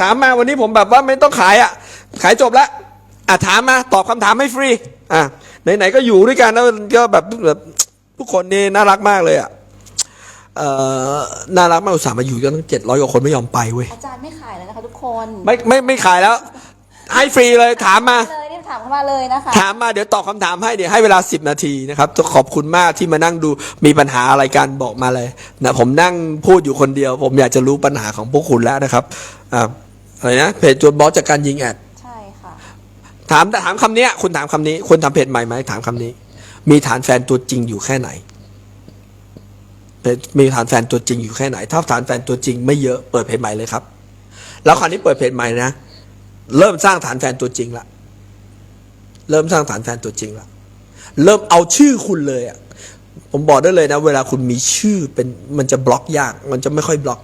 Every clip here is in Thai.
ถามมาวันนี้ผมแบบว่าไม่ต้องขายอะ ขายจบแล้วอะถามมาตอบคำถามให้ฟรี อะไหนๆก็อยู่ด้วยกันแล้วก็แบบแบบทุกคนนี่น่ารักมากเลยอะเอ่อน่ารักมากอุตส่าห์มาอยู่กันตั้งเจ็ดร้อยกว่าคนไม่ยอมไปเว้ยอาจารย์ไม่ขายแล้วนะคะทุกคน ไม่ไม่ไม่ขายแล้ว ให้ฟรีเลยถามมา เลยรีบถามเข้ามาเลยนะคะ ถามมาเดี๋ยวตอบคำถามให้เดี๋ยวให้เวลา 10 นาทีนะครับต้องขอบคุณมากที่มานั่งดูมีปัญหาอะไรกันบอกมาเลยนะผมนั่งพูดอยู่คนเดียว ผมอยากจะรู้ปัญหาของพวกคุณแล้วนะครับอ่าอะไรนะเพจจวนบอสจากการยิงแอดใช่ค่ะถามแต่ถามคำเนี้ยคุณถามคำนี้คุณทำเพจใหม่ไหมถามคำนี้ มีฐานแฟนตัวจริงอยู่แค่ไหนเพจมีฐานแฟนตัวจริงอยู่แค่ไหน ถ้าฐานแฟนตัวจริงไม่เยอะเปิดเพจใหม่เลยครับ แล้วคราวนี้เปิดเพจใหม่นะ เริ่มสร้างฐานแฟนตัวจริงละ เริ่มสร้างฐานแฟนตัวจริงละเริ่มเอาชื่อคุณเลยอะผมบอกได้เลยนะ เวลาคุณมีชื่อเป็นมันจะบล็อกยากมันจะไม่ค่อยบล็อก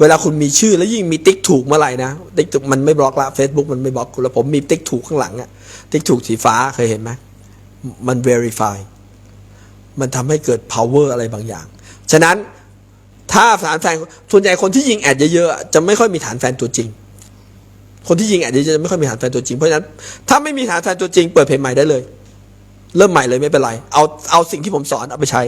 เวลาคุณมีชื่อแล้วยิ่งมีติ๊กถูกเมื่อไหร่นะติ๊กถูกมันไม่บล็อกละ Facebook มันไม่บล็อกคุณแล้วผมมีติ๊กถูกข้างหลังอะติ๊กถูกสีฟ้าเคยเห็นไหมมัน verify มันทำให้เกิด power อะไรบางอย่าง ฉะนั้นถ้าฐานแฟนส่วนใหญ่คนที่ยิงแอดเยอะๆจะไม่ค่อยมีฐานแฟนตัวจริง คนที่ยิงแอดเยอะจะไม่ค่อยมีฐานแฟนตัวจริง เพราะฉะนั้นถ้าไม่มีฐานแฟนตัวจริง เปิดเพจใหม่ได้เลย เริ่มใหม่เลยไม่เป็นไร เอาเอาสิ่งที่ผมสอนเอาไปใช้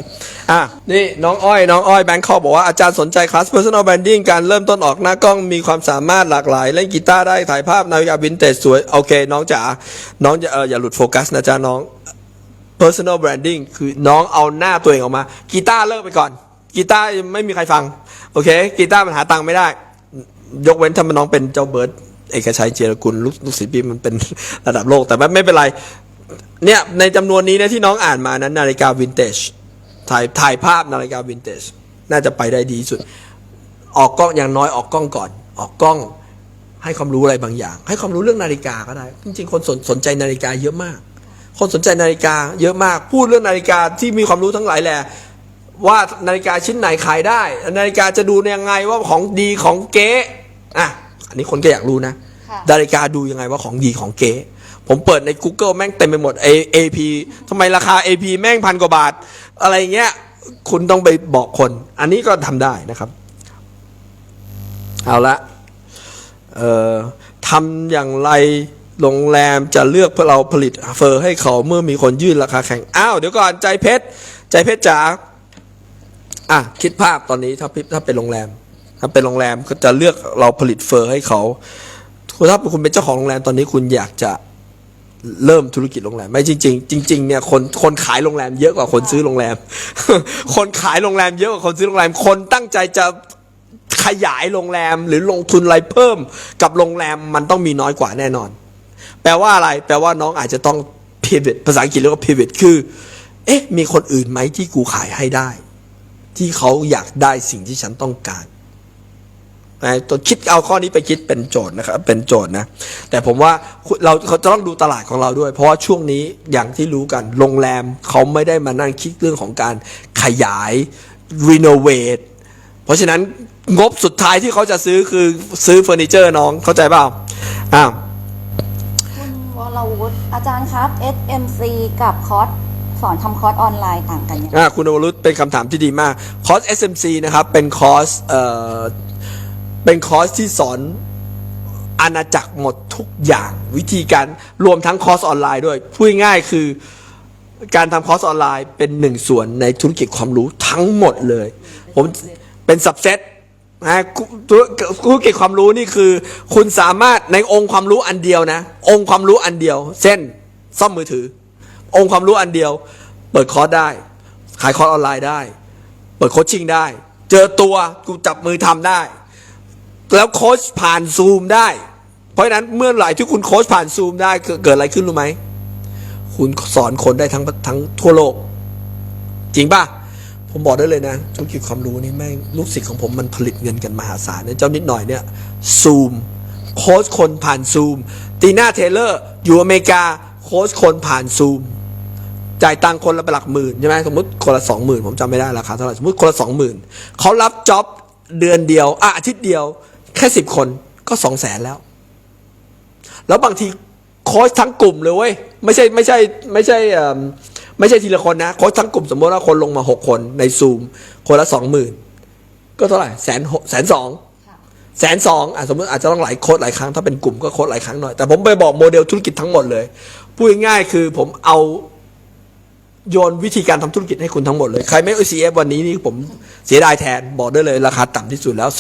อะนี่น้องอ้อยน้องอ้อยแบงค์เขาบอกว่าอาจารย์สนใจคลาส personal branding การเริ่มต้นออกหน้ากล้องมีความสามารถหลากหลาย เล่นกีตาร์ได้ถ่ายภาพนาฬิกาวินเทจสวยโอเค น้องจ๋าน้องอย่าเอออย่าหลุดโฟกัสนะจ๊ะน้อง personal branding คือน้องเอาหน้าตัวเองออกมากีตาร์เลิกไปก่อนกีตาร์ไม่มีใครฟัง โอเคกีตาร์มันหาตังค์ไม่ได้ ยกเว้นถ้ามันน้องเป็นเจ้าเบิร์ด เอกชัยเจรกุลลูกลูกศิษย์พี่มันเป็นระดับโลกแต่ไม่ไม่เป็นไร เนี่ยในจำนวนนี้นะที่น้องอ่านมานั้นนาฬิกาวินเทจถ่ายถ่ายภาพนาฬิกาวินเทจน่าจะไปได้ดีสุด ออกกล้องอย่างน้อยออกกล้องก่อน ออกกล้องให้ความรู้อะไรบางอย่าง ให้ความรู้เรื่องนาฬิกาก็ได้ จริงๆ คนสนสนใจนาฬิกาเยอะมาก คนสนใจนาฬิกาเยอะมาก พูดเรื่องนาฬิกาที่มีความรู้ทั้งหลายแหละว่านาฬิกาชิ้นไหนขายได้ นาฬิกาจะดูยังไงว่าของดีของเก๊อะ อันนี้คนก็อยากรู้นะค่ะนาฬิกาดูยังไงว่าของดีของเก๊ผมเปิดใน Google แม่งเต็มไปหมด A AP ทำไมราคา AP แม่งพันกว่าบาท อะไรเงี้ย คุณต้องไปบอกคน อันนี้ก็ทำได้นะครับ เอาละเอ่อทำอย่างไรโรงแรมจะเลือกเพื่อเราผลิตเฟอร์ให้เขาเมื่อมีคนยื่นราคาแข่ง อ้าว เดี๋ยวก่อนใจเพชร ใจเพชรจ๋าอะ คิดภาพตอนนี้ถ้าถ้าเป็นโรงแรม ถ้าเป็นโรงแรมก็จะเลือกเราผลิตเฟอร์ให้เขาถ้าคุณเป็นเจ้าของโรงแรมตอนนี้คุณอยากจะเริ่มธุรกิจโรงแรมไม่จริง ๆ จริง ๆ เนี่ยคนคนขายโรงแรมเยอะกว่าคนซื้อโรงแรม คนขายโรงแรมเยอะกว่าคนซื้อโรงแรม คนตั้งใจจะขยายโรงแรมหรือลงทุนอะไรเพิ่ม กับโรงแรมมันต้องมีน้อยกว่าแน่นอน แปลว่าอะไร แปลว่าน้องอาจจะต้อง pivot ภาษาอังกฤษเรียกว่า pivot คือ เอ๊ะ มีคนอื่นไหมที่กูขายให้ได้ ที่เขาอยากได้สิ่งที่ฉันต้องการ นะตัวคิดเอาข้อนี้ไปคิดเป็นโจทย์นะครับเป็นโจทย์นะ แต่ผมว่าคุณเราเขาจะต้องดูตลาดของเราด้วย เพราะว่าช่วงนี้อย่างที่รู้กันโรงแรมเขาไม่ได้มานั่งคิดเรื่องของการขยายรีโนเวทเพราะฉะนั้นงบสุดท้ายที่เขาจะซื้อคือซื้อเฟอร์นิเจอร์น้องเข้าใจเปล่าอ้าวคุณวรวุฒิอาจารย์ครับ SMC กับคอร์สสอนทำคอร์สออนไลน์ต่างกันยังไงอ่าคุณอวรุษเป็นคำถามที่ดีมากคอร์ส SMC นะครับเป็นคอร์ส เป็นคอร์สที่สอนอาณาจักรหมดทุกอย่างวิธีการรวมทั้งคอร์สออนไลน์ด้วยพูดง่ายคือการทำคอร์สออนไลน์เป็นหนึ่งส่วนในธุรกิจความรู้ทั้งหมดเลย ผมเป็นสับเซตนะธุรกิจความรู้นี่คือ คุณสามารถในองค์ความรู้อันเดียวนะ องค์ความรู้อันเดียว เช่นซ่อมมือถือ องค์ความรู้อันเดียว เปิดคอร์สได้ ขายคอร์สออนไลน์ได้ เปิดโคชชิ่งได้ เจอตัวกูจับมือทำได้ แล้วโค้ชผ่านซูมได้ เพราะฉะนั้นเมื่อไหร่ที่คุณโค้ชผ่านซูมได้เกิดอะไรขึ้นรู้ไหม คุณสอนคนได้ทั้งทั้งทั่วโลก จริงป่ะ ผมบอกได้เลยนะธุรกิจความรู้นี่แม่งลูกศิษย์ของผมมันผลิตเงินกันมหาศาลเนี่ยเจ้านิดหน่อยเนี่ยซูมโค้ชคนผ่านซูมตีน่าเทเลอร์อยู่อเมริกาโค้ชคนผ่านซูมจ่ายตังค์คนละหลักหมื่นใช่ไหมสมมติคนละสองหมื่นผมจำไม่ได้ราคาเท่าไหร่สมมติคนละสองหมื่นเขารับจ็อบเดือนเดียวอะอาทิตย์เดียว แค่สิบคนก็สองแสนแล้ว แล้วบางทีโค้ชทั้งกลุ่มเลยเว้ยไม่ใช่ไม่ใช่ไม่ใช่ไม่ใช่ทีละคนนะโค้ชทั้งกลุ่มสมมติว่าคนลงมาหกคนในซูม คนละสองหมื่นก็เท่าไหร่แสนหกแสนสองแสนสองอะสมมติอาจจะต้องหลายโค้ดหลายครั้งถ้าเป็นกลุ่มก็โค้ดหลายครั้งหน่อยแต่ผมไปบอกโมเดลธุรกิจทั้งหมดเลย พูดง่ายๆคือผมเอา โยนวิธีการทำธุรกิจให้คุณทั้งหมดเลย ใครไม่ OCF วันนี้นี่ผมเสียดายแทน บอกได้เลยราคาต่ำที่สุดแล้ว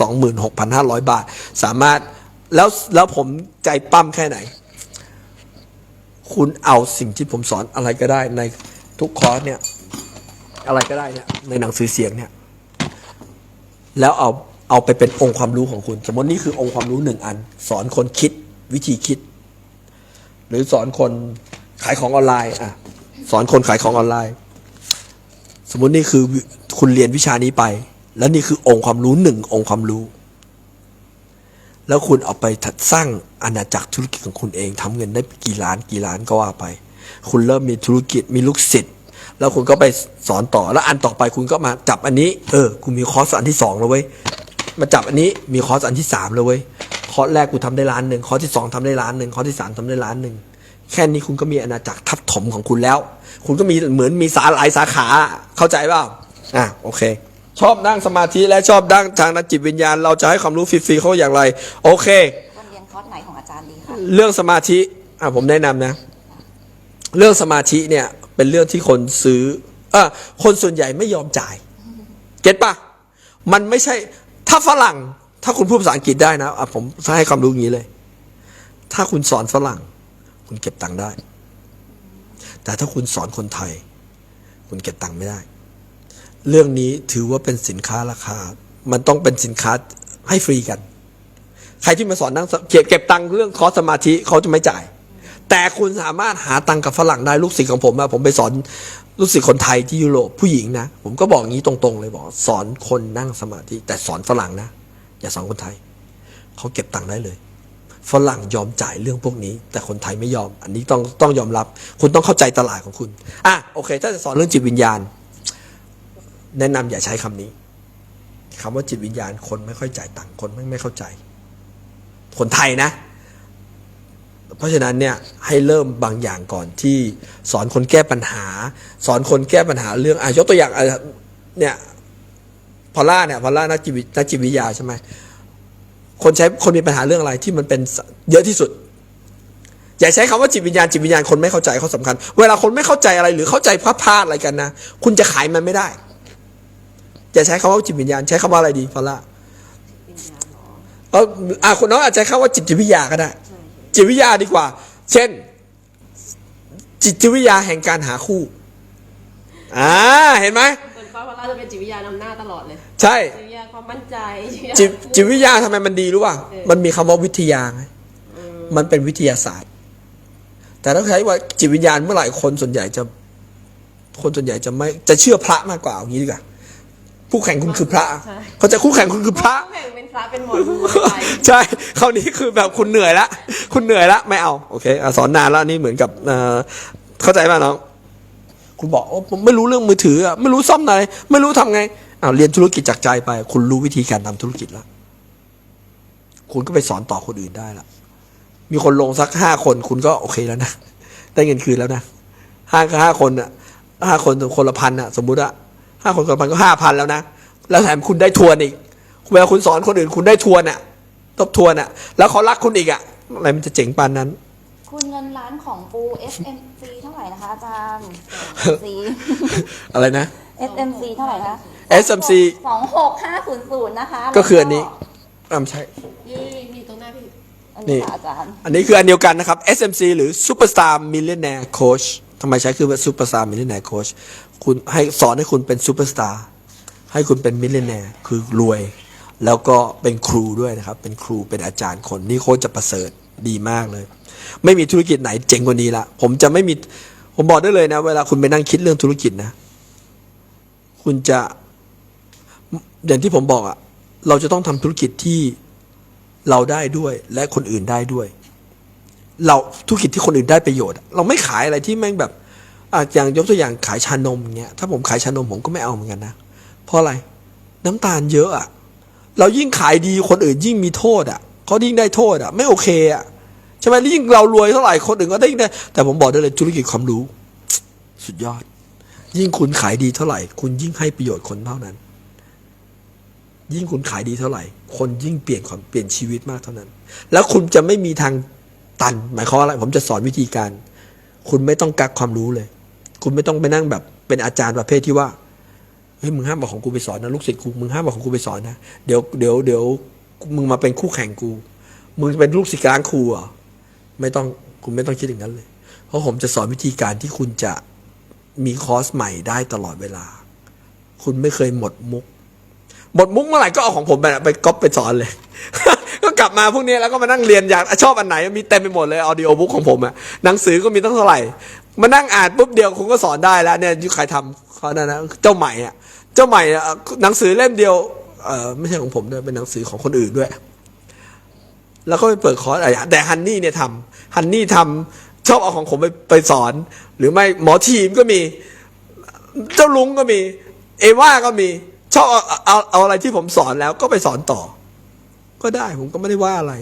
26,500 บาท สามารถแล้วแล้วผมใจปั้มแค่ไหน คุณเอาสิ่งที่ผมสอนอะไรก็ได้ในทุกคอร์สเนี่ย อะไรก็ได้เนี่ยในหนังสือเสียงเนี่ย แล้วเอาเอาไปเป็นองค์ความรู้ของคุณ สมมตินี่คือองค์ความรู้หนึ่งอัน สอนคนคิดวิธีคิด หรือสอนคนขายของออนไลน์อะ สอนคนขายของออนไลน์ สมมตินี่คือคุณเรียนวิชานี้ไป แล้วนี่คือองค์ความรู้หนึ่งองค์ความรู้ แล้วคุณเอาไปสร้างอาณาจักรธุรกิจของคุณเองทำเงินได้กี่ล้านกี่ล้านก็ว่าไป คุณเริ่มมีธุรกิจมีลูกศิษย์แล้วคุณก็ไปสอนต่อแล้วอันต่อไปคุณก็มาจับอันนี้ เออคุณมีคอร์สอันที่สองแล้วเว้ยมาจับอันนี้มีคอร์สอันที่สามแล้วเว้ยคอร์สแรกคุณทำได้ล้านหนึ่งคอร์สที่สองทำได้ล้านหนึ่งคอร์สที่สามทำได้ล้านหนึ่ง แค่นี้คุณก็มีอาณาจักรทับถมของคุณแล้ว คุณก็มีเหมือนมีสาหลายสาขาเข้าใจเปล่าอะโอเค ชอบนั่งสมาธิและชอบนั่งทางด้านจิตวิญญาณ เราจะให้ความรู้ฟรีๆเขาอย่างไร โอเคควรเรียนคอร์สไหนของอาจารย์ดีคะเรื่องสมาธิอะผมแนะนำนะ เรื่องสมาธิเนี่ยเป็นเรื่องที่คนซื้อเออคนส่วนใหญ่ไม่ยอมจ่าย เก็ตปะมันไม่ใช่ถ้าฝรั่ง ถ้าคุณพูดภาษาอังกฤษได้นะอะผมให้ความรู้อย่างนี้เลย ถ้าคุณสอนฝรั่ง คุณเก็บตังค์ได้ แต่ถ้าคุณสอนคนไทย คุณเก็บตังค์ไม่ได้ เรื่องนี้ถือว่าเป็นสินค้าราคา มันต้องเป็นสินค้าให้ฟรีกัน ใครที่มาสอนนั่งเก็บเก็บตังค์เรื่องคอสสมาธิเขาจะไม่จ่าย แต่คุณสามารถหาตังค์กับฝรั่งได้ลูกศิษย์ของผมอะผมไปสอนลูกศิษย์คนไทยที่ยุโรปผู้หญิงนะ ผมก็บอกอย่างนี้ตรงๆเลยบอก สอนคนนั่งสมาธิแต่สอนฝรั่งนะ อย่าสอนคนไทยเขาเก็บตังค์ได้เลย ฝรั่งยอมจ่ายเรื่องพวกนี้ แต่คนไทยไม่ยอม อันนี้ต้องต้องยอมรับ คุณต้องเข้าใจตลาดของคุณอะโอเค ถ้าจะสอนเรื่องจิตวิญญาณ แนะนำอย่าใช้คำนี้คำว่าจิตวิญญาณคนไม่ค่อยจ่ายตังค์คนไม่ไม่เข้าใจ คนไทยนะ เพราะฉะนั้นเนี่ยให้เริ่มบางอย่างก่อนที่สอนคนแก้ปัญหา สอนคนแก้ปัญหาเรื่องอะยกตัวอย่างเนี่ยพอลล่าเนี่ยพอลล่านักจิตวินักจิตวิทยาใช่ไหม คนใช้คนมีปัญหาเรื่องอะไรที่มันเป็นเยอะที่สุด อย่าใช้คำว่าจิตวิญญาณจิตวิญญาณคนไม่เข้าใจเขาสำคัญ เวลาคนไม่เข้าใจอะไรหรือเข้าใจพลาดพลาดอะไรกันนะ คุณจะขายมันไม่ได้ อย่าใช้คำว่าจิตวิญญาณ ใช้คำว่าอะไรดีพอลล่าเอออะคุณน้องอาจจะเข้าว่าจิตวิทยาก็ได้ จิตวิทยาดีกว่า เช่น จิตวิทยาแห่งการหาคู่ อ่า เห็นไหมเหมือนฟ้าพลาจะเป็นจิตวิทยานำหน้าตลอดเลย ใช่จิตวิทยาความมั่นใจจิตจิตวิทยาทำไมมันดีรู้ป่ะมันมีคำว่าวิทยาไงมันเป็นวิทยาศาสตร์ แต่ถ้าใช้ว่าจิตวิญญาณเมื่อไหร่คนส่วนใหญ่จะ คนส่วนใหญ่จะไม่จะเชื่อพระมากกว่าอย่างนี้ดีกว่าคู่แข่งคุณคือพระ เขาใจะคู่แข่งคุณคือพระแข่งเป็นพระเป็นหมอดูไปใช่คราวนี้คือแบบคุณเหนื่อยละคุณเหนื่อยละไม่เอาโอเคอะสอนนานแล้วอันนี่เหมือนกับเอ่อเข้าใจป่ะน้องคุณบอกโอ้ผมไม่รู้เรื่องมือถืออะไม่รู้ซ่อมไหนไม่รู้ทำไง อ้าวเรียนธุรกิจจากใจไป คุณรู้วิธีการทำธุรกิจแล้ว คุณก็ไปสอนต่อคนอื่นได้ละมีคนลงสักห้าคนคุณก็โอเคแล้วนะได้เงินคืนแล้วนะห้าห้าคนอะห้าคนคนละพันอะ สมมุติอะห้าคนคนละพันก็ห้าพันแล้วนะแล้วแถมคุณได้ทวนอีกเวลาคุณสอนคนอื่น คุณได้ทวนอะ ทบทวนอะ แล้วเขารักคุณอีกอะอะไรมันจะเจ๋งปานนั้น คุณเงินล้านของปู SMC เท่าไหร่นะคะอาจารย์ C อะไรนะ SMC เท่าไหร่คะ SMC สองหกห้าศูนย์ศูนย์นะคะก็คืออันนี้อ่าใช่นี่มีตรงหน้าพี่ อันนี่ นี้ค่ะอาจารย์อันนี้คืออันเดียวกันนะครับ SMC หรือ Superstar Millionaire Coach ทำไมใช้คือว่า Superstar Millionaire Coach คุณให้สอนให้คุณเป็น Superstar ให้คุณเป็น Millionaire คือรวย แล้วก็เป็นครูด้วยนะครับ เป็นครูเป็นอาจารย์คนนี่โคตรจะประเสริฐดีมากเลย ไม่มีธุรกิจไหนเจ๋งกว่านี้ละผมจะไม่มีผมบอกได้เลยนะ เวลาคุณไปนั่งคิดเรื่องธุรกิจนะ คุณจะอย่างที่ผมบอกอะเราจะต้องทำธุรกิจที่เราได้ด้วยและคนอื่นได้ด้วย เราธุรกิจที่คนอื่นได้ประโยชน์ เราไม่ขายอะไรที่แม่งแบบออย่างยกตัวอย่างขายชานมเงี้ยถ้าผมขายชานมผมก็ไม่เอาเหมือนกันนะเพราะอะไรน้ำตาลเยอะอะ เรายิ่งขายดีคนอื่นยิ่งมีโทษอะเขายิ่งได้โทษอะ ไม่โอเคอะใช่ไหมยิ่งเรารวยเท่าไหร่คนอื่นก็ได้ยิ่งได้ แต่ผมบอกได้เลยธุรกิจความรู้ สุดยอด ยิ่งคุณขายดีเท่าไหร่ คุณยิ่งให้ประโยชน์คนเท่านั้น ยิ่งคุณขายดีเท่าไหร่ คนยิ่งเปลี่ยนความเปลี่ยนชีวิตมากเท่านั้น แล้วคุณจะไม่มีทางตัน หมายความว่าอะไร ผมจะสอนวิธีการ คุณไม่ต้องกักความรู้เลย คุณไม่ต้องไปนั่งแบบ เป็นอาจารย์ประเภทที่ว่า เฮ้ยมึงห้ามบอกของกูไปสอนนะลูกศิษย์กูมึงห้ามบอกของกูไปสอนนะเดี๋ยวเดี๋ยวเดี๋ยวมึงมาเป็นคู่แข่งกู มึงเป็นลูกศิษย์กลางครูเหรอะไม่ต้องคุณไม่ต้องคิดอย่างนั้นเลย เพราะผมจะสอนวิธีการที่คุณจะมีคอร์สใหม่ได้ตลอดเวลา คุณไม่เคยหมดมุก หมดมุกเมื่อไหร่ก็เอาของผมไปไปก๊อปไปสอนเลย ก็กลับมาพวกนี้แล้วก็มานั่งเรียนอยากชอบอันไหนมีเต็มไปหมดเลยออดิโอบุ๊กของผมอะหนังสือก็มีตั้งเท่าไหร่ มานั่งอ่านปุ๊บเดียวคุณก็สอนได้แล้วเนี่ยยุคใครทำเขานั่นนะเจ้าใหม่อะ จ้าใหม่หนังสือเล่มเดียวเออไม่ใช่ของผมด้วยเป็นหนังสือของคนอื่นด้วย แล้วก็ไปเปิดคอร์สอะไรแต่ฮันนี่เนี่ยทำฮันนี่ทำชอบเอาของผมไปไปสอน หรือไม่หมอทีมก็มี เจ้าลุงก็มี เอว่าก็มี ชอบเอาเอาเอาอะไรที่ผมสอนแล้วก็ไปสอนต่อ ก็ได้ผมก็ไม่ได้ว่าอะไร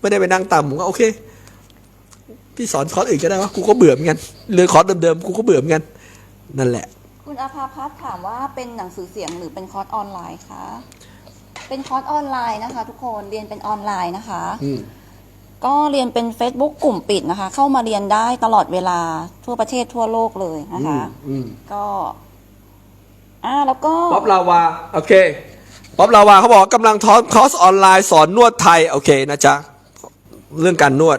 ไม่ได้ไปนั่งตามผมก็โอเค พี่สอนคอร์สอื่นก็ได้วะกูก็เบื่อเหมือนกันเรื่องคอร์สเดิมๆกูก็เบื่อเหมือนกันนั่นแหละ คุณอาภาพัฒน์ถามว่าเป็นหนังสือเสียงหรือเป็นคอร์สออนไลน์คะเป็นคอร์สออนไลน์นะคะ ทุกคนเรียนเป็นออนไลน์นะคะ อืมก็เรียนเป็น Facebook กลุ่มปิดนะคะ เข้ามาเรียนได้ตลอดเวลาทั่วประเทศทั่วโลกเลยนะคะอืมก็ อ่าแล้วก็ ป๊อปลาวา โอเค ป๊อปลาวาเขาบอกว่ากำลังทอคอร์สออนไลน์สอนนวดไทย โอเคนะจ๊ะ เรื่องการนวด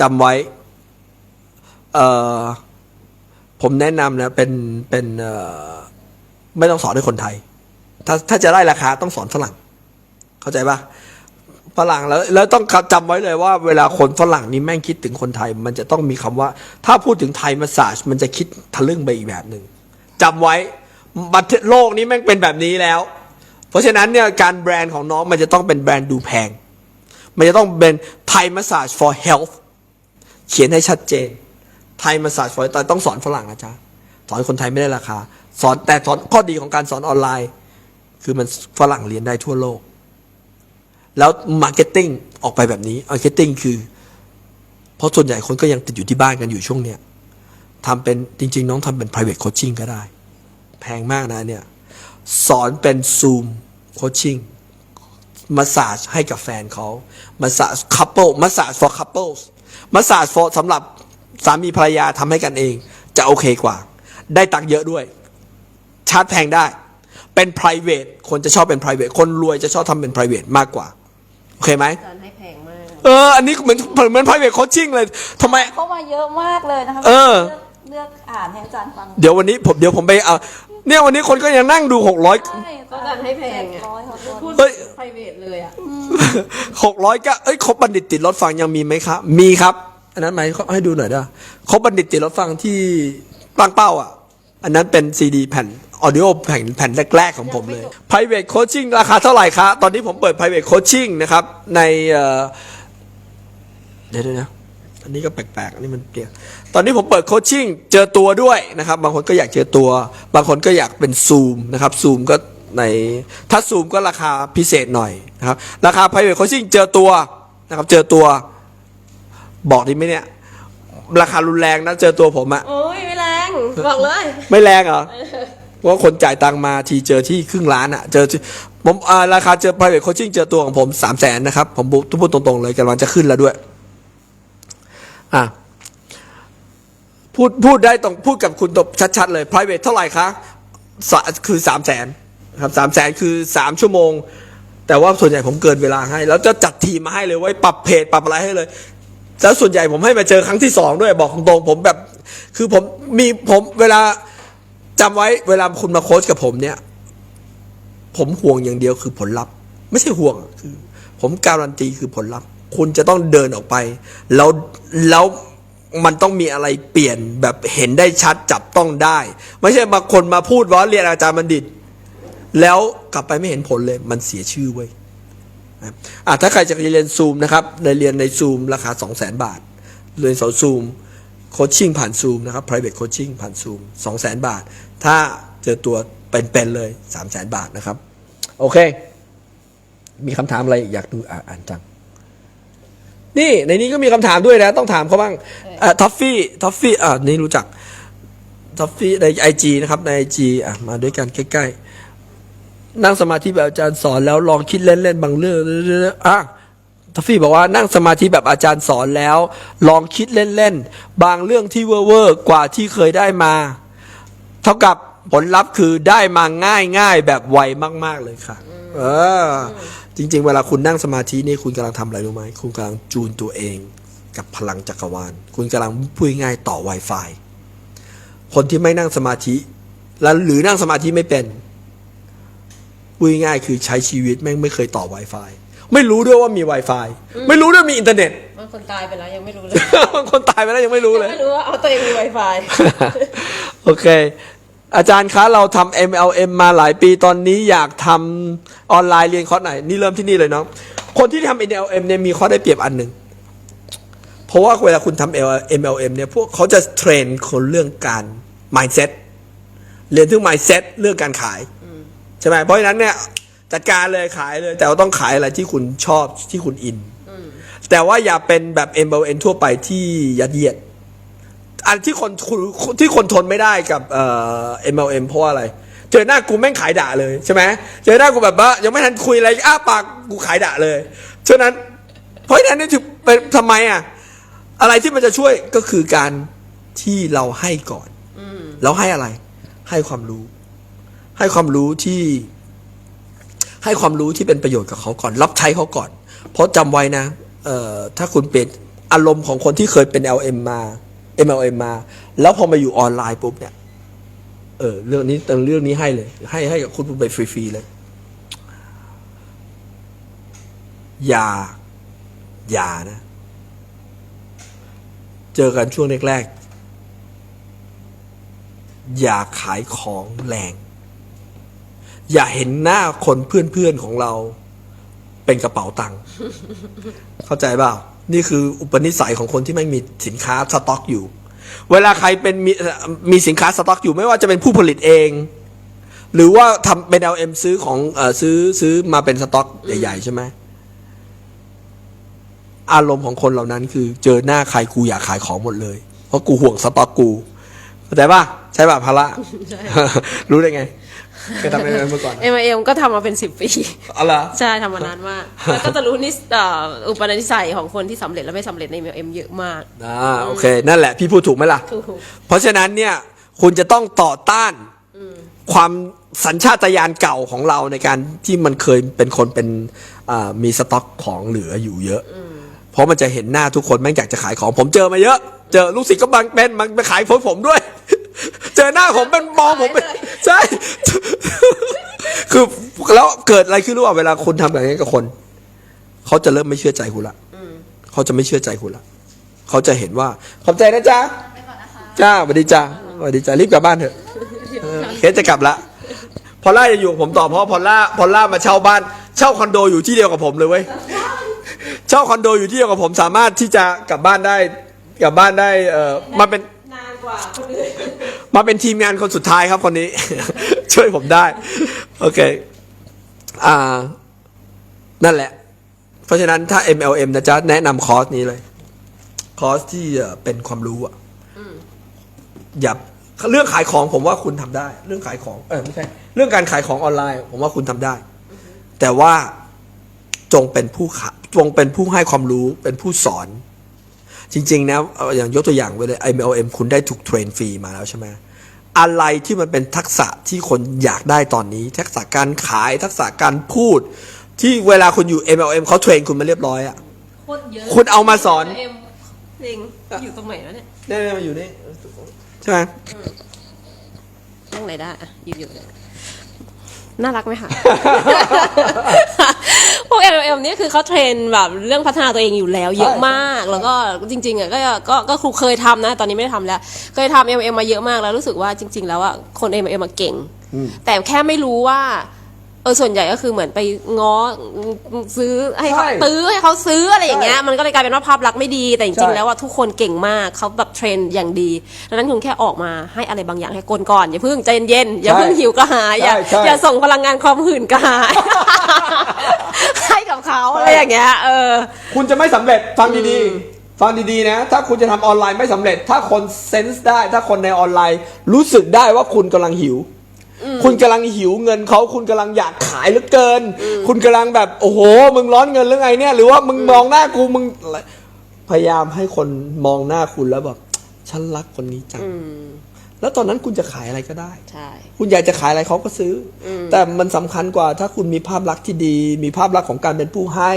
จำไว้ เอ่อ ผมแนะนำนะเป็นเป็นเออไม่ต้องสอนให้คนไทย ถ้าถ้าจะได้ราคาต้องสอนฝรั่ง เข้าใจปะฝรั่งแล้วแล้วต้องจำไว้เลยว่าเวลาคนฝรั่งนี่แม่งคิดถึงคนไทย มันจะต้องมีคำว่า ถ้าพูดถึงไทยมาสาจมันจะคิดทะลึ่งไปอีกแบบหนึ่งจำไว้บัตโลกนี้แม่งเป็นแบบนี้แล้ว เพราะฉะนั้นเนี่ยการแบรนด์ของน้องมันจะต้องเป็นแบรนด์ดูแพง มันจะต้องเป็น Thai Massage for Health เขียนให้ชัดเจน Thai Massage for แต่ต้องสอนฝรั่งนะจ๊ะสอนคนไทยไม่ได้ราคา สอนแต่สอนข้อดีของการสอนออนไลน์ คือมันฝรั่งเรียนได้ทั่วโลก แล้วมาร์เก็ตติ้งออกไปแบบนี้มาร์เก็ตติ้งคือ เพราะส่วนใหญ่คนก็ยังติดอยู่ที่บ้านกันอยู่ช่วงเนี้ยทำเป็นจริง ๆ น้องทำเป็น private coaching ก็ได้ แพงมากนะเนี่ย สอนเป็น Zoom coaching มาสาจให้กับแฟนเขามาสาจ couple มาสาจ for couples มาสาจ for สำหรับ สามีภรรยาทำให้กันเอง จะโอเคกว่า ได้ตังค์เยอะด้วย ชาร์จแพงได้ เป็น private คนจะชอบเป็น private คนรวยจะชอบทำเป็น private มากกว่า โอเคไหมอาจารย์ให้แพงมาก เออ อันนี้เหมือนเหมือน private coaching เลยทำไมเข้ามาเยอะมากเลยนะคะเออลือกเลือกอ่านให้อาจารย์ฟัง เดี๋ยววันนี้ผมเดี๋ยวผมไปเอาเนี่ยวันนี้คนก็ยังนั่งดูหกร้อยใช่อาจารย์ให้แพงเจ็ดอะร้อยหกร้อยพูดเฮ้ย private เลยอะหกร้อยก็เอ้ยครบบัณฑิตติดรถฟังยังมีไหมครับ มีครับ อันนั้นไหมเขาให้ดูหน่อยได้ครบบัณฑิตติรถฟังที่ปังเป้าอะ อันนั้นเป็นซีดีแผ่นออดิโอแผ่นแผ่นแรก ๆ ของผมเลย private coaching ราคาเท่าไหร่คะ ตอนนี้ผมเปิด private coaching นะครับ ในเดี๋ยวนะอันนี้ก็แปลกๆ อันนี้มันเปลี่ยนตอนนี้ผมเปิดโคชชิ่งเจอตัวด้วยนะครับ บางคนก็อยากเจอตัว บางคนก็อยากเป็นซูมนะครับ ซูมก็ใน ถ้าซูมก็ราคาพิเศษหน่อยนะครับ ราคา private coaching เจอตัวนะครับ เจอตัว บอกดีไหมเนี่ย ราคารุนแรงนะเจอตัวผมอะโอ้ยไม่แรง บอกเลย ไม่แรงเหรอเพราะว่าคนจ่ายตังค์มาทีเจอที่ครึ่งล้านอะเจอที่ผมอ่าราคาเจอ private coaching เจอตัวของผมสามแสนนะครับ ผมพูดตรงๆเลยกำลังจะขึ้นแล้วด้วย อะพูดพูดได้ตรงพูดกับคุณตบชัด ๆ เลย private เท่าไหร่คะสะคือสามแสนครับสามแสนคือสามชั่วโมง แต่ว่าส่วนใหญ่ผมเกินเวลาให้ แล้วจะจัดทีมมาให้เลยไว้ปรับเพจปรับอะไรให้เลย แล้วส่วนใหญ่ผมให้มาเจอครั้งที่สองด้วยบอกตรงๆผมแบบ คือผมมีผมเวลาจำไว้เวลาคุณมาโค้ชกับผมเนี่ย ผมห่วงอย่างเดียวคือผลลัพธ์ ไม่ใช่ห่วงคือ ผมการันตีคือผลลัพธ์ คุณจะต้องเดินออกไป แล้วแล้วมันต้องมีอะไรเปลี่ยนแบบเห็นได้ชัดจับต้องได้ ไม่ใช่บางคนมาพูดว่าเรียนอาจารย์บัณฑิต แล้วกลับไปไม่เห็นผลเลย มันเสียชื่อเว้ย อะถ้าใครจะเรียนซูมนะครับในเรียนในซูมราคา 2 0 0 0 0 0 บาท เรียนสอนซูมโคชชิ่งผ่านซูมนะครับ private coaching ผ่านซูม2 0 0 0 0 0 บาท ถ้าเจอตัวเป็นๆเลย 3 0 0 0 0 0 บาทนะครับ โอเค มีคำถามอะไรอยากดูอะอ่านจัง นี่ในนี้ก็มีคำถามด้วยนะ ต้องถามเขาบ้างอะท็อฟฟี่ท็อฟฟี่อะนี่รู้จักท็อฟฟี่ในไอจีนะครับในไอจีอะมาด้วยกันใกล้ๆ นั่งสมาธิแบบอาจารย์สอนแล้วลองคิดเล่นๆบางเรื่องอะทัฟฟี่บอกว่านั่งสมาธิแบบอาจารย์สอนแล้ว ลองคิดเล่นๆ บางเรื่องที่เวอร์เวอร์กว่าที่เคยได้มา เท่ากับผลลัพธ์คือได้มาง่ายๆ แบบไวมากๆเลยค่ะเออจริง ๆ เวลาคุณนั่งสมาธินี่คุณกำลังทำอะไรรู้ไหมคุณกำลังจูนตัวเอง กับพลังจักรวาล คุณกำลังพูดง่ายต่อ Wi-Fi คนที่ไม่นั่งสมาธิ แล้วหรือนั่งสมาธิไม่เป็น พูดง่ายๆคือใช้ชีวิตแม่งไม่เคยต่อ Wi-Fi ไม่รู้ด้วยว่ามี Wi-Fi ไม่รู้ด้วยมีอินเทอร์เน็ต บางคนตายไปแล้วยังไม่รู้เลย บางคนตายไปแล้วยังไม่รู้เลย ไม่รู้ว่าเอาตัวเองมี Wi-Fi โอเค อาจารย์คะเราทำ MLM มาหลายปีตอนนี้อยากทำออนไลน์เรียนคอร์สไหน นี่เริ่มที่นี่เลยเนาะคนที่ทำ MLM เนี่ยมีข้อได้เปรียบอันหนึ่งเพราะว่าเวลาคุณทำ MLM เนี่ยพวกเขาจะเทรนคนเรื่องการ mindset เรียนถึง mindset เรื่องการขาย ใช่ไหมเพราะฉะนั้นเนี่ยจัดการเลยขายเลย แต่ว่าต้องขายอะไรที่คุณชอบที่คุณอิน แต่ว่าอย่าเป็นแบบ MLM ทั่วไปที่ยัดเยียด อันที่คนที่คนทนไม่ได้กับเอ่อ MLM เพราะว่าอะไร เจอหน้ากูแม่งขายด่าเลยใช่ไหมเจอหน้ากูแบบว่ายังไม่ทันคุยอะไรอ้าปากกูขายด่าเลยฉะนั้น เพราะฉะนั้นนี่ถือเป็นทำไมอะอะไรที่มันจะช่วยก็คือการที่เราให้ก่อนแล้วให้อะไรให้ความรู้ ให้ความรู้ที่ ให้ความรู้ที่เป็นประโยชน์กับเขาก่อน รับใช้เขาก่อน เพราะจำไว้นะเอ่อถ้าคุณเป็นอารมณ์ของคนที่เคยเป็น LM มา MLM มา แล้วพอมาอยู่ออนไลน์ปุ๊บเนี่ยเออเรื่องนี้ตังเรื่องนี้ให้เลย ให้ให้กับคุณไปฟรีๆเลย อย่า อย่านะ เจอกันช่วงแรกๆอย่าขายของแรง อย่าเห็นหน้าคนเพื่อนๆของเรา เป็นกระเป๋าตังค์เข้าใจเปล่า นี่คืออุปนิสัยของคนที่ไม่มีสินค้าสต็อกอยู่ เวลาใครเป็นมีมีสินค้าสต็อกอยู่ไม่ว่าจะเป็นผู้ผลิตเอง หรือว่าทำเป็น LM ซื้อของเออซื้อซื้อมาเป็นสต็อกใหญ่ ๆ ใช่ไหมอารมณ์ของคนเหล่านั้นคือเจอหน้าใครกูอยากขายของหมดเลย เพราะกูห่วงสต็อกกูเข้าใจป่ะใช่ป่ะพาระใช่รู้ได้ไง เคยทำอะไรมาก่อน MLM ก็ทำมาเป็นสิบปีอะไรอใช่ทำมานานมาก แล้วก็จะรู้นิสเอ่ออุปนิสัยของคนที่สำเร็จและไม่สำเร็จใน MLM เยอะมากอ่าโอเค นั่นแหละพี่พูดถูกไหมล่ะ ถูก เพราะฉะนั้นเนี่ยคุณจะต้องต่อต้านความสัญชาตญาณเก่าของเราในการที่มันเคยเป็นคนเป็นอ่ามีสต็อกของเหลืออยู่เยอะ เพราะมันจะเห็นหน้าทุกคนแม่งอยากจะขายของผมเจอมาเยอะ เจอลูกศิษย์ก็บางเป็นมันไปขายผมผมด้วย เจอหน้าผมเป็นมองผมเป็นใช่ คือแล้วเกิดอะไรขึ้นรู้ป่ะเวลาคุณทำแบบนี้กับคน เขาจะเริ่มไม่เชื่อใจคุณละเขาจะไม่เชื่อใจคุณละเขาจะเห็นว่าขอบใจนะจ๊ะจ้าสวัสดีจ้าสวัสดีจ้ารีบกลับบ้านเถอะเออเคสจะกลับละพอลล่าจะอยู่กับผมต่อเพราะพอลล่าพอลล่ามาเช่าบ้าน เช่าคอนโดอยู่ที่เดียวกับผมเลยเว้ยเช่าคอนโดอยู่ที่เดียวกับผมสามารถที่จะกลับบ้านได้กลับบ้านได้เออมาเป็นนานกว่าคนอื่น มาเป็นทีมงานคนสุดท้ายครับคนนี้ ช่วยผมได้ โอเค อ่า นั่นแหละ เพราะฉะนั้นถ้า MLM นะจ๊ะ แนะนำคอร์สนี้เลย คอร์สที่เอ่อเป็นความรู้อะอย่าเรื่องขายของผมว่าคุณทำได้ เรื่องขายของเออไม่ใช่ เรื่องการขายของออนไลน์ ผมว่าคุณทำได้ แต่ว่าจงเป็นผู้ขาจงเป็นผู้ให้ความรู้เป็นผู้สอน จริงๆนะเอาอย่างยกตัวอย่างไปเลย MLM คุณได้ถูกเทรนฟรีมาแล้วใช่ไหมอะไรที่มันเป็นทักษะที่คนอยากได้ตอนนี้ ทักษะการขายทักษะการพูด ที่เวลาคุณอยู่ MLM เขาเทรนคุณมาเรียบร้อยอะโคตรเยอะคุณเอามาสอน MLM จริงอยู่ตรงไหนวะเนี่ยเนี่ยๆมาอยู่นี่ใช่ไหมนั่งไหนได้อะยืนอยู่เลย น่ารักไหมคะ พวก MLM เนี่ยคือเขาเทรนแบบเรื่องพัฒนาตัวเองอยู่แล้ว เยอะมาก แล้วก็จริงๆอะก็ก็ก็ครูเคยทำนะ ตอนนี้ไม่ได้ทำแล้ว เคยทำ MLM มาเยอะมากแล้วรู้สึกว่าจริง ๆ แล้วอะคน MLM มาเก่ง แต่แค่ไม่รู้ว่าเออส่วนใหญ่ก็คือเหมือนไปง้อซื้อให้เขาใช่ตื้อให้เขาซื้ออะไรอย่างเงี้ยใช่มันก็เลยกลายเป็นว่าภาพลักษณ์ไม่ดีแต่จใช่ ริงๆแล้วว่าทุกคนเก่งมากเขาแบบเทรนอย่างดีดังนั้นคุณแค่ออกมาให้อะไรบางอย่างให้กลก่อนอย่าเพิ่งใจเย็นๆอย่าเพิ่งหิวกระหายอย่าใช่ใช่อย่าส่งพลังงานความหื่นกระหาย ให้กับเขาอะไรอย่างเงี้ยเออ คุณจะไม่สำเร็จฟังดีๆฟังดีๆนะ ถ้าคุณจะทำออนไลน์ไม่สำเร็จ ถ้าคนเซนส์ได้ ถ้าคนในออนไลน์รู้สึกได้ว่าคุณกำลังหิว คุณกำลังหิวเงินเขาคุณกำลังอยากขายเหลือเกิน คุณกำลังแบบโอ้โห มึงร้อนเงินหรือไงเนี่ย หรือว่ามึงมองหน้ากูมึงอะไรพยายามให้คนมองหน้าคุณแล้วแบบฉันรักคนนี้จังอืมแล้วตอนนั้นคุณจะขายอะไรก็ได้ใช่คุณอยากจะขายอะไรเขาก็ซื้ออมแต่มันสำคัญกว่าถ้าคุณมีภาพลักษณ์ที่ดี มีภาพลักษณ์ของการเป็นผู้ให้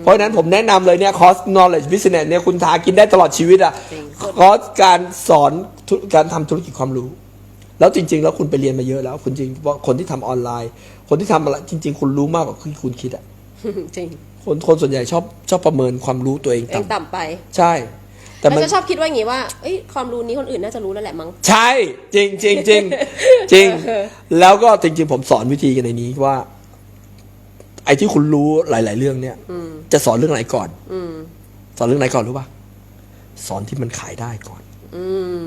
เพราะฉะนั้นผมแนะนำเลยเนี่ยคอร์ส knowledge business เนี่ยคุณทากินได้ตลอดชีวิตอะจริงคอร์สการสอนธุการทำธุรกิจความรู้ แล้วจริง ๆ แล้วคุณไปเรียนมาเยอะแล้วคุณจริงว่าคนที่ทำออนไลน์ คนที่ทำอะไรจริง ๆ คุณรู้มากกว่าที่คุณคิดอะจริงคนคนส่วนใหญ่ชอบชอบประเมินความรู้ตัวเองเองต่ำต่ำไป ใช่ แต่แล้วมันจะชอบคิดว่าอย่างงี้ว่าเอ้ยความรู้นี้คนอื่นน่าจะรู้แล้วแหละมั้งใช่ จริงจริงจริงจริง แล้วก็จริง ๆ ผมสอนวิธีกันในนี้ว่า ไอ้ที่คุณรู้หลาย ๆ เรื่องเนี่ยอืมจะสอนเรื่องไหนก่อนอืมสอนเรื่องไหนก่อนรู้ป่ะสอนที่มันขายได้ก่อน อืม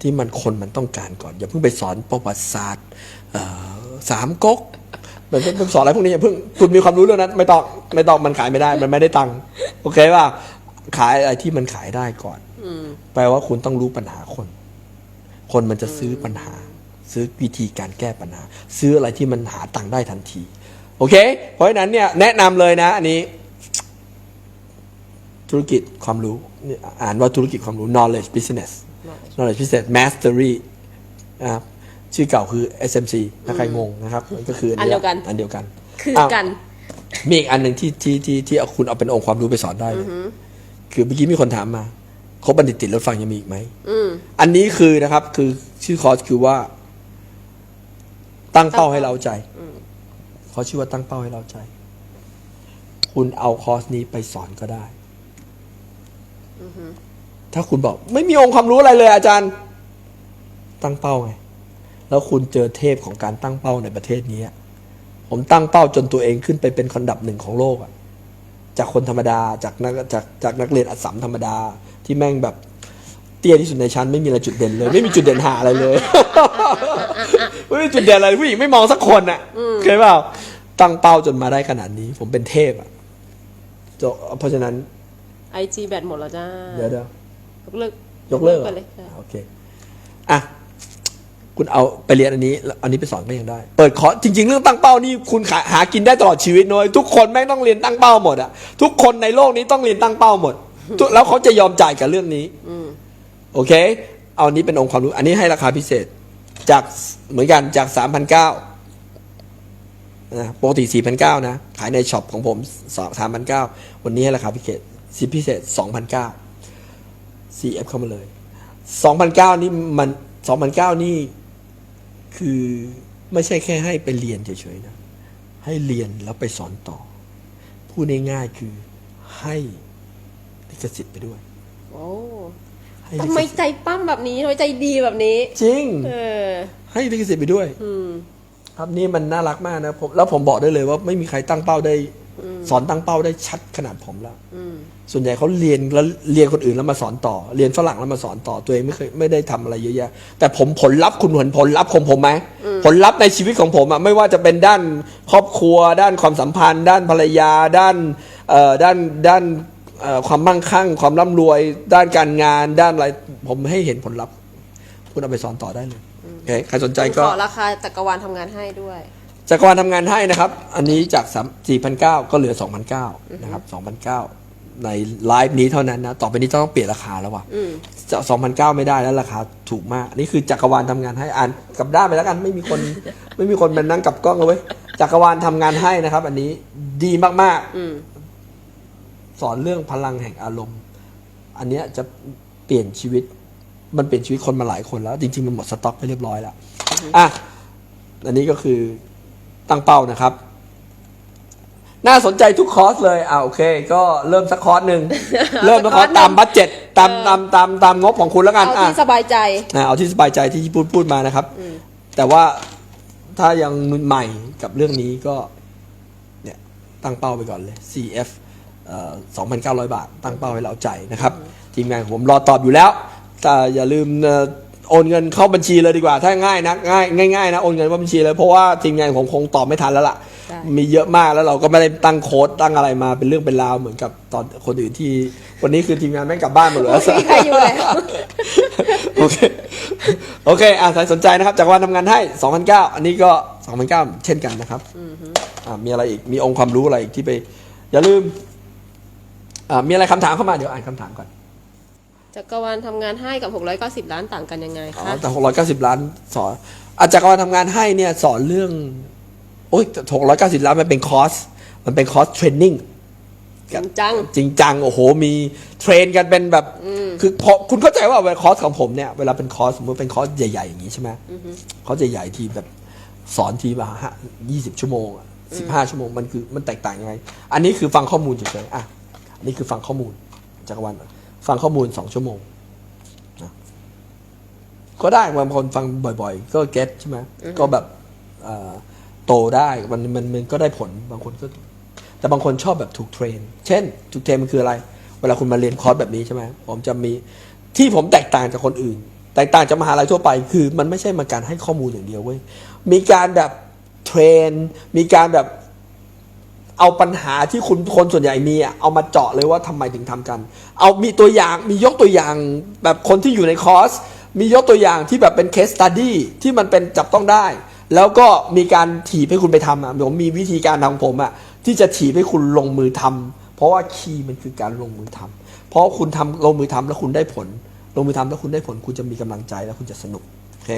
ที่มันคนมันต้องการก่อน อย่าเพิ่งไปสอนประวัติศาสตร์สามก๊กแบบเพิ่งสอนอะไรพวกนี้อย่าเพิ่งคุณมีความรู้เรื่องนั้น ไม่ต้องไม่ต้องมันขายไม่ได้ มันไม่ได้ตังค์โอเคป่ะขายอะไรที่มันขายได้ก่อนอแปลว่าคุณต้องรู้ปัญหาคน คนมันจะซื้อปัญหา ซื้อวิธีการแก้ปัญหา ซื้ออะไรที่มันหาตังค์ได้ทันที โอเค เพราะฉะนั้นเนี่ยแนะนำเลยนะ อันนี้ ธุรกิจความรู้ อ่านว่าธุรกิจความรู้ knowledge business knowledge business mastery นะครับชื่อเก่าคือ SMC ถ้าใครงงนะครับมันก็คืออัอันเดียวกันอันเดียวกัน คือกันาวมีอีกอันหนึ่งที่ที่ที่ที่เอาคุณเอาเป็นองค์ความรู้ไปสอนได้เลยคือเมื่อกี้มีคนถามมาคบบัณฑิตติดรถฟังยังมีอีกไหมอืมอันนี้คือนะครับ คือชื่อคอร์สคือว่า ตั้งเป้าให้เราใจเขาชื่อว่าตั้งเป้าให้เราใจ คุณเอาคอร์สนี้ไปสอนก็ได้ ถ้าคุณบอกไม่มีองค์ความรู้อะไรเลยอาจารย์ ตั้งเป้าไง แล้วคุณเจอเทพของการตั้งเป้าในประเทศนี้อะผมตั้งเป้าจนตัวเองขึ้นไปเป็นคนดับหนึ่งของโลกอะจากคนธรรมดาจากนักจากจากนักเรียนอัสสัมธรรมดาที่แม่งแบบเตี้ยที่สุดในชั้นไม่มีอะไรจุดเด่นเลย ไม่มีจุดเด่นหาอะไรเลย ไม่มีจุดเด่นอะไรผู้หญิงไม่มองสักคนอะเคยเปล่าตั้งเป้าจนมาได้ขนาดนี้ ผมเป็นเทพอะจบเพราะฉะนั้นไอจีแบตหมดแล้วจ้า เดี๋ยวเดี๋ยว ยกเลิกยกเลิกหรไปอเลยใช่โอเคอะคุณเอาไปเรียนอันนี้แล้วอันนี้ไปสอนก็ยังได้ เปิดคอร์สจริง ๆ เรื่องตั้งเป้านี่คุณขายหากินได้ตลอดชีวิตน้อยทุกคนแม่งต้องเรียนตั้งเป้าหมดอะทุกคนในโลกนี้ต้องเรียนตั้งเป้าหมดทุกแล้วเขาจะยอมจ่ายกับเรื่องนี้อืม โอเค เอาอันนี้เป็นองค์ความรู้ อันนี้ให้ราคาพิเศษ จากเหมือนกันจากสามพันเก้านะปกติสี่พันเก้านะ ขายในช็อปของผมสามพันเก้าวันนี้ให้ราคาพิเศษสิพิเศษสองพันเก้า CF เข้ามาเลยสองพันเก้านี่มันสองพันเก้านี่คือไม่ใช่แค่ให้ไปเรียนเฉยๆนะ ให้เรียนแล้วไปสอนต่อ พูดง่ายๆคือให้ลิขสิทธิ์ไปด้วยโอ้ให้ลิขทำไมสิทธิ์ใจปั้มแบบนี้ทำไมใจดีแบบนี้ จริง เออ ให้ลิขสิทธิ์ไปด้วย อืม ครับนี่มันน่ารักมากนะผมแล้วผมบอกได้เลยว่าไม่มีใครตั้งเป้าได้ สอนตั้งเป้าได้ชัดขนาดผมแล้วอืมส่วนใหญ่เขาเรียนแล้วเรียนคนอื่นแล้วมาสอนต่อ เรียนฝรั่งแล้วมาสอนต่อตัวเองไม่เคยไม่ได้ทำอะไรเยอะแยะแต่ผมผลลัพธ์คุณเห็นผลลัพธ์ของผมไหมผลลัพธ์ในชีวิตของผมอะไม่ว่าจะเป็นด้านครอบครัว ด้านความสัมพันธ์ ด้านภรรยา ด้านเอ่อด้านด้านเอ่อความมั่งคั่ง ความร่ำรวย ด้านการงานด้านอะไรผมให้เห็นผลลัพธ์ คุณเอาไปสอนต่อได้เลยโอเคใครสนใจก็ขอราคาจักรวาลทำงานให้ด้วย จากรวาลทำงานให้นะครับ อันนี้จาก4,900ก็เหลือ2,900นะครับ2,900ในไลฟ์นี้เท่านั้นนะ ต่อไปนี้ต้องเปลี่ยนราคาแล้วว่ะอืมจะ2,900ไม่ได้แล้วราคาถูกมากอันนี้คือจักรวาลทำงานให้อ่านกลับด้านไปแล้วกันไม่มีคน ไม่มีคนมานั่งกลับกล้องเลยเว้ยจักรวาลทำงานให้นะครับ อันนี้ดีมากอืมๆสอนเรื่องพลังแห่งอารมณ์ อันเนี้ยจะเปลี่ยนชีวิต มันเปลี่ยนชีวิตคนมาหลายคนแล้ว จริง ๆ มันหมดสต็อกไปเรียบร้อยแล้วอะอันนี้ก็คือ ตั้งเป้านะครับ น่าสนใจทุกคอร์สเลยอ่าโอเค ก็เริ่มสักคอร์สหนึ่งเริ่มสักคอร์สตามบัตเจ็ตตามตามตามตามงบของคุณแล้วกันเอาอะที่สบายใจอะเอาที่สบายใจที่พูดพูดมานะครับ แต่ว่าถ้ายังมือใหม่กับเรื่องนี้ก็เนี่ยตั้งเป้าไปก่อนเลย CF เอ่อ2,900 บาท ตั้งเป้าให้เราใจายนะครับ ทีมงานของผมรอตอบอยู่แล้วแต่อย่าลืมเอ่อ โอนเงินเข้าบัญชีเลยดีกว่า ถ้าง่ายนะง่ายง่ายๆนะโอนเงินเข้าบัญชีเลยเพราะว่าทีมงานผมคงตอบไม่ทันแล้วล่ะ ใช่ มีเยอะมากแล้วเราก็ไม่ได้ตั้งโค้ดตั้งอะไรมาเป็นเรื่องเป็นราวเหมือนกับตอนคนอื่นที่ วันนี้คือทีมงานไม่งกลับบ้านหมดเลย ไม่มีใครอยู่แล้ว โอเค โอเค อ่าใครสนใจนะครับ จากวันทำงานให้ 2,009 อันนี้ก็ 2,009 เช่นกันนะครับ อ่า มีอะไรอีก มีองค์ความรู้อะไรอีกที่ไป อย่าลืม อ่า มีอะไรคำถามเข้ามา เดี๋ยวอ่านคำถามก่อน จักรวาลทำงานให้กับ 690 ล้านต่างกันยังไงอ๋อคะ แต่690ล้านสอนอาจากการทำงานให้เนี่ยสอนเรื่อง โอ้ย690ล้านมันเป็นคอร์ส มันเป็นคอร์สเทรนนิ่ง จริงจัง จริงจัง โอ้โห มีเทรนกันเป็นแบบ คือพอคุณเข้าใจว่าเวลาคอร์สของผมเนี่ย เวลาเป็นคอร์สสมมติเป็นคอร์สใหญ่ๆ อย่างนี้ใช่ไหมคอร์สใหญ่ๆ ที่แบบสอนทีแบบห้ายี่สิบชั่วโมงสิบห้าชั่วโมง มันคือมันแตกต่างยังไง อันนี้คือฟังข้อมูลเฉยๆ อะ อันนี้คือฟังข้อมูลจักรวาล ฟังข้อมูลสองชั่วโมงนะก็ได้บางคนฟังบ่อยๆ ก็เก็ตใช่ไหมก็แบบเอ่อโตได้มันมันมันก็ได้ผลบางคนก็ แต่บางคนชอบแบบถูกเทรน เช่น ถูกเทรนมันคืออะไร เวลาคุณมาเรียนคอร์สแบบนี้ใช่ไหมผมจะมีที่ผมแตกต่างจากคนอื่น แตกต่างจากมหาลัยทั่วไป คือ มันไม่ใช่มาการให้ข้อมูลอย่างเดียวเว้ยมีการแบบเทรน มีการแบบ เอาปัญหาที่คุณคนส่วนใหญ่มีอะเอามาเจาะเลยว่าทำไมถึงทำกัน เอามีตัวอย่างมียกตัวอย่างแบบคนที่อยู่ในคอร์ส มียกตัวอย่างที่แบบเป็นเคสตัดดี้ที่มันเป็นจับต้องได้ แล้วก็มีการถีบให้คุณไปทำอะผมมีวิธีการทางผมอะที่จะถีบให้คุณลงมือทำเพราะว่าคีย์มันคือการลงมือทำเพราะคุณทำลงมือทำแล้วคุณได้ผล ลงมือทำแล้วคุณได้ผล คุณจะมีกำลังใจแล้วคุณจะสนุกโอเค